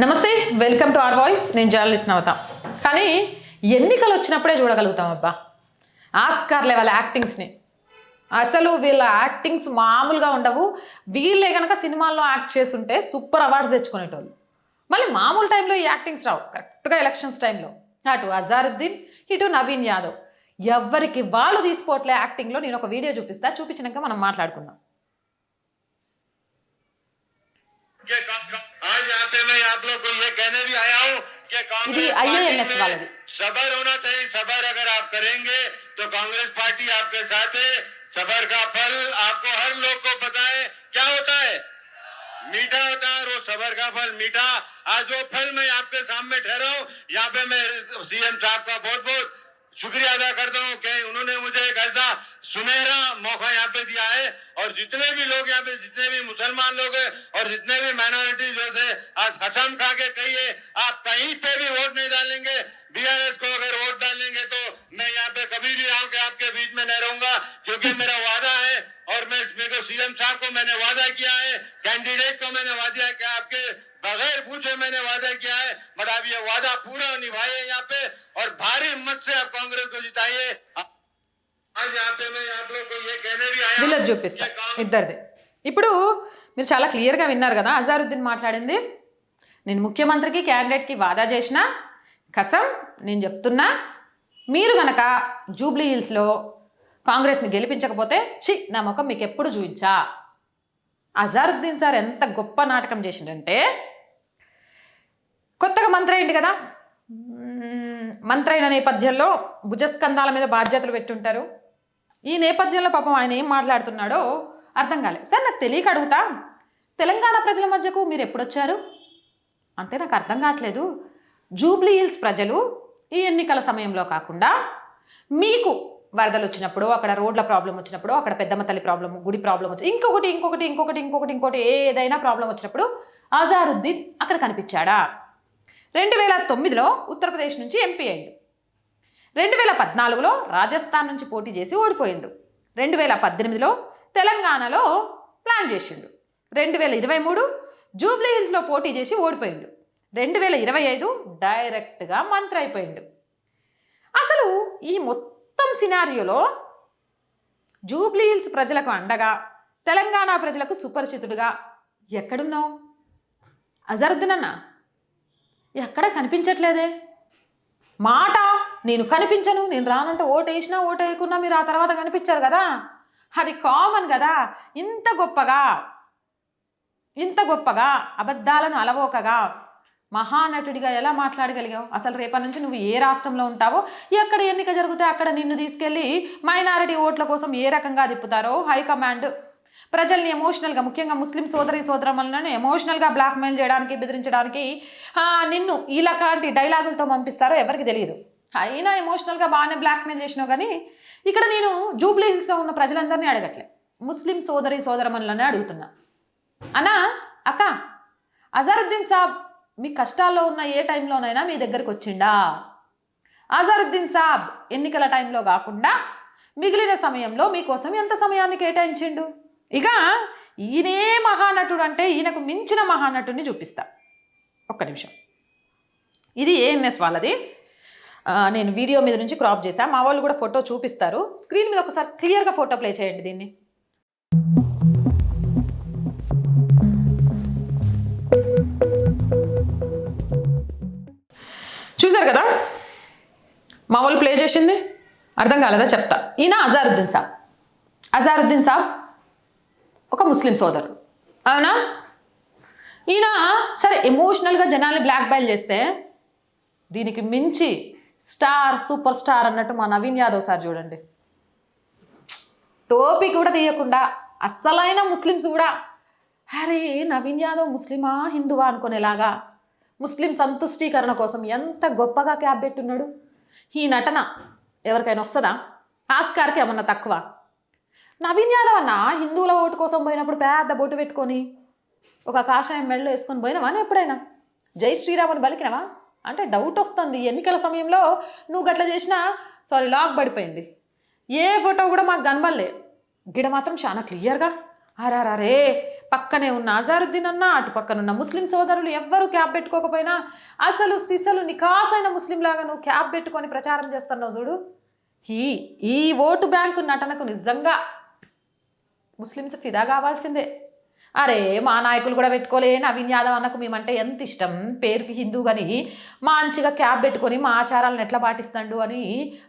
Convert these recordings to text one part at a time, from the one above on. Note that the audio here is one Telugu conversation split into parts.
నమస్తే వెల్కమ్ టు ఆర్ వాయిస్. నేను జర్నలిస్ట్ నవత. కానీ ఎన్నికలు వచ్చినప్పుడే చూడగలుగుతాం అబ్బా ఆస్కార్ లెవెల్ యాక్టింగ్స్ని. అసలు వీళ్ళ యాక్టింగ్స్ మామూలుగా ఉండవు. వీళ్ళే కనుక సినిమాల్లో యాక్ట్ చేస్తుంటే సూపర్ అవార్డ్స్ తెచ్చుకునేటోళ్ళు. మళ్ళీ మామూలు టైంలో ఈ యాక్టింగ్స్ రావు. కరెక్ట్గా ఎలక్షన్స్ టైంలో. అటు అజారుద్దీన్ ఇటు నవీన్ యాదవ్. ఎవరికి వాళ్ళు తీసుకోవట్లే యాక్టింగ్లో నేను ఒక వీడియో చూపిస్తా. చూపించినాక మనం మాట్లాడుకుందాం. ఇది भी। सबर होना चाहिए सबर अगर आप करेंगे तो कांग्रेस पार्टी आपके साथ है। सबर का फल आपको हर लोग को पता है। क्या होता है? मीठा होता है और वो सबर का फल मीठा। आज वो फल मैं आपके सामने ठहरा हूँ। यहाँ पे मैं सीएम साहब का बहुत बहुत शुक्रिया अदा करता हूँ कि उन्होंने मुझे एक ऐसा सुनहरा मौका यहाँ पे दिया है और जितने भी लोग यहाँ पे जितने भी मुसलमान लोग हैं और जितने भी माइनॉरिटी जो है आज कसम खा के कहिए आप कहीं पे भी वोट नहीं डालेंगे। बीआरएस को अगर वोट डालेंगे तो मैं यहाँ पे कभी भी आऊँ आपके बीच में नहीं रहूँगा क्योंकि मेरा वादा है और मैं मेरे को सीएम साहब को मैंने वादा किया है कैंडिडेट को मैंने वादा किया आपके बगैर पूछे मैंने वादा किया है। बट आप ये वादा पूरा निभाइए यहाँ पे और भारी मत से आप कांग्रेस को जिताइए। విలేజ్ చూపిస్తా ఇద్దరిది ఇప్పుడు మీరు చాలా క్లియర్గా విన్నారు కదా అజారుద్దీన్ మాట్లాడింది నేను ముఖ్యమంత్రికి క్యాండిడేట్కి వాదా చేసిన కసం నేను చెప్తున్నా మీరు గనక జూబ్లీ హిల్స్లో కాంగ్రెస్ని గెలిపించకపోతే చి నా ముఖం మీకు ఎప్పుడు చూపించా? అజారుద్దీన్ సార్ ఎంత గొప్ప నాటకం చేసిండంటే కొత్తగా మంత్రి అయింది కదా మంత్రైన నేపథ్యంలో భుజస్కంధాల మీద బాధ్యతలు పెట్టుంటారు. ఈ నేపథ్యంలో పాపం ఆయన ఏం మాట్లాడుతున్నాడో అర్థం కాలేదు సార్ నాకు తెలియక అడుగుతా. తెలంగాణ ప్రజల మధ్యకు మీరు ఎప్పుడొచ్చారు? అంటే నాకు అర్థం కావట్లేదు. జూబ్లీ హిల్స్ ప్రజలు ఈ ఎన్నికల సమయంలో కాకుండా మీకు వరదలు వచ్చినప్పుడు అక్కడ రోడ్ల ప్రాబ్లం వచ్చినప్పుడు అక్కడ పెద్దమ్మ తల్లి ప్రాబ్లం గుడి ప్రాబ్లం వచ్చి ఇంకొకటి ఇంకొకటి ఇంకొకటి ఇంకొకటి ఇంకొకటి ఏదైనా ప్రాబ్లం వచ్చినప్పుడు అజారుద్దీన్ అక్కడ కనిపించాడా? రెండు వేల తొమ్మిదిలో ఉత్తరప్రదేశ్ నుంచి ఎంపీ అయ్యాడు. రెండు వేల పద్నాలుగులో రాజస్థాన్ నుంచి పోటీ చేసి ఓడిపోయిండు. రెండు వేల పద్దెనిమిదిలో తెలంగాణలో ప్లాన్ చేసిండు. రెండు వేల ఇరవై మూడు జూబ్లీ హిల్స్లో పోటీ చేసి ఓడిపోయిండు. రెండు వేల ఇరవై ఐదు డైరెక్ట్గా మంత్రి అయిపోయిండు. అసలు ఈ మొత్తం సినారియోలో జూబ్లీ హిల్స్ ప్రజలకు అండగా తెలంగాణ ప్రజలకు సుపరిచితుడుగా ఎక్కడున్నావు? అజరుద్దీన్ ఎక్కడ కనిపించట్లేదే? మాట? నేను కనిపించను నేను రానంటే ఓటు వేసినా ఓటు వేయకున్నా మీరు ఆ తర్వాత కనిపించారు కదా? అది కామన్ కదా? ఇంత గొప్పగా ఇంత గొప్పగా అబద్ధాలను అలవోకగా మహానటుడిగా ఎలా మాట్లాడగలిగావు? అసలు రేపటి నుంచి నువ్వు ఏ రాష్ట్రంలో ఉంటావో ఎక్కడ ఎన్నిక జరిగితే అక్కడ నిన్ను తీసుకెళ్ళి మైనారిటీ ఓట్ల కోసం ఏ రకంగా తిప్పుతారో హైకమాండ్ ప్రజల్ని ఎమోషనల్గా ముఖ్యంగా ముస్లిం సోదరి సోదరములను ఎమోషనల్గా బ్లాక్మెయిల్ చేయడానికి బెదిరించడానికి నిన్ను నిన్ను ఇలాంటి డైలాగులతో పంపిస్తారో ఎవరికి తెలియదు. అయినా ఎమోషనల్గా బాగానే బ్లాక్మెయిల్ చేసినావు కానీ ఇక్కడ నేను జూబ్లీ హిల్స్లో ఉన్న ప్రజలందరినీ అడగట్లే. ముస్లిం సోదరి సోదరమనులనే అడుగుతున్నా. అన్నా అక్క అజరుద్దీన్ సాబ్ మీ కష్టాల్లో ఉన్న ఏ టైంలోనైనా మీ దగ్గరికి వచ్చిండా? అజరుద్దీన్ సాబ్ ఎన్నికల టైంలో కాకుండా మిగిలిన సమయంలో మీకోసం ఎంత సమయాన్ని కేటాయించిండు? ఇక ఈయనే మహానటుడు అంటే ఈయనకు మించిన మహానటుడిని చూపిస్తా. ఒక్క నిమిషం. ఇది ఏఎన్ఎస్ వాళ్ళది. నేను వీడియో మీద నుంచి క్రాప్ చేశాను మా వాళ్ళు కూడా ఫోటో చూపిస్తారు. స్క్రీన్ మీద ఒకసారి క్లియర్గా ఫోటో ప్లే చేయండి దీన్ని. చూసారు కదా? మా వాళ్ళు ప్లే చేసింది? అర్థం కాలేదా? చెప్తా. ఈయన అజారుద్దీన్ సాబ్. అజారుద్దీన్ సాబ్ ఒక ముస్లిం సోదరుడు అవునా? ఈయన సరే ఎమోషనల్గా జనాల్ని బ్లాక్ బైల్ చేస్తే దీనికి మించి స్టార్ సూపర్ స్టార్ అన్నట్టు మా నవీన్ యాదవ్ సార్ చూడండి. టోపీ కూడా తీయకుండా అస్సలైన ముస్లిమ్స్ కూడా అరే నవీన్ యాదవ్ ముస్లిమా హిందువా అనుకునేలాగా ముస్లిం సంతుష్టీకరణ కోసం ఎంత గొప్పగా క్యాబ్ పెట్టున్నాడు. ఈ నటన ఎవరికైనా వస్తుందా? ఆస్కార్కి ఏమన్నా తక్కువ? నవీన్ యాదవ్ అన్న హిందువుల ఓటు కోసం పోయినప్పుడు పెద్ద బొట్టు పెట్టుకొని ఒక కాషాయం మెడలో వేసుకొని పోయినావా అని ఎప్పుడైనా? జై శ్రీరాముని బలికినవా? అంటే డౌట్ వస్తుంది. ఎన్నికల సమయంలో నువ్వు గట్ల చేసినా సారీ లాక్ పడిపోయింది. ఏ ఫోటో కూడా మాకు కనబడలే. గిడ మాత్రం చాలా క్లియర్గా. అరారే పక్కనే ఉన్న అజారుద్దీన్ అన్న అటు పక్కనున్న ముస్లిం సోదరులు ఎవ్వరూ క్యాబ్ పెట్టుకోకపోయినా అసలు సిసలు నికాసైన ముస్లిం లాగా నువ్వు క్యాబ్ పెట్టుకొని ప్రచారం చేస్తున్నావు చూడు. ఈ ఈ ఓటు బ్యాంకు నటనకు నిజంగా ముస్లిమ్స్ ఫిదా కావాల్సిందే. అరే మా నాయకులు కూడా పెట్టుకోలే నవీన్ యాదవ్ అన్నకు మేమంటే ఎంత ఇష్టం? పేరుకి హిందూ కానీ మంచిగా క్యాబ్ పెట్టుకొని మా ఆచారాలను ఎట్లా పాటిస్తాడు అని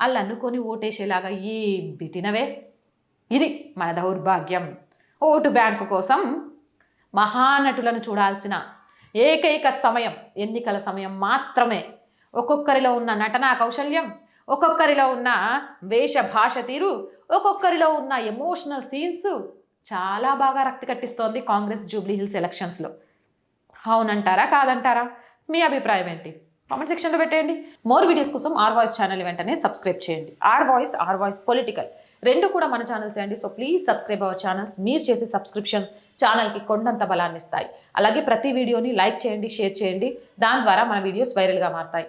వాళ్ళు అనుకొని ఓటేసేలాగా ఈ బిటినవే ఇది మన దౌర్భాగ్యం. ఓటు బ్యాంకు కోసం మహానటులను చూడాల్సిన ఏకైక సమయం ఎన్నికల సమయం మాత్రమే. ఒక్కొక్కరిలో ఉన్న నటనా కౌశల్యం ఒక్కొక్కరిలో ఉన్న వేష భాష తీరు ఒక్కొక్కరిలో ఉన్న ఎమోషనల్ సీన్స్ చాలా బాగా రక్తి కట్టిస్తోంది కాంగ్రెస్ జూబ్లీ హిల్స్ ఎలక్షన్స్లో. అవునంటారా? కాదంటారా? మీ అభిప్రాయం ఏంటి? కామెంట్ సెక్షన్లో పెట్టేయండి. మోర్ వీడియోస్ కోసం ఆర్ వాయిస్ ఛానల్ వెంటనే సబ్స్క్రైబ్ చేయండి. R voice R voice political. రెండు కూడా మన ఛానల్స్ అండి. So please subscribe our channels. మీరు చేసే సబ్స్క్రిప్షన్ ఛానల్కి కొండంత బలాన్ని ఇస్తాయి. అలాగే ప్రతి వీడియోని లైక్ చేయండి షేర్ చేయండి. దాని ద్వారా మన వీడియోస్ వైరల్గా మారతాయి.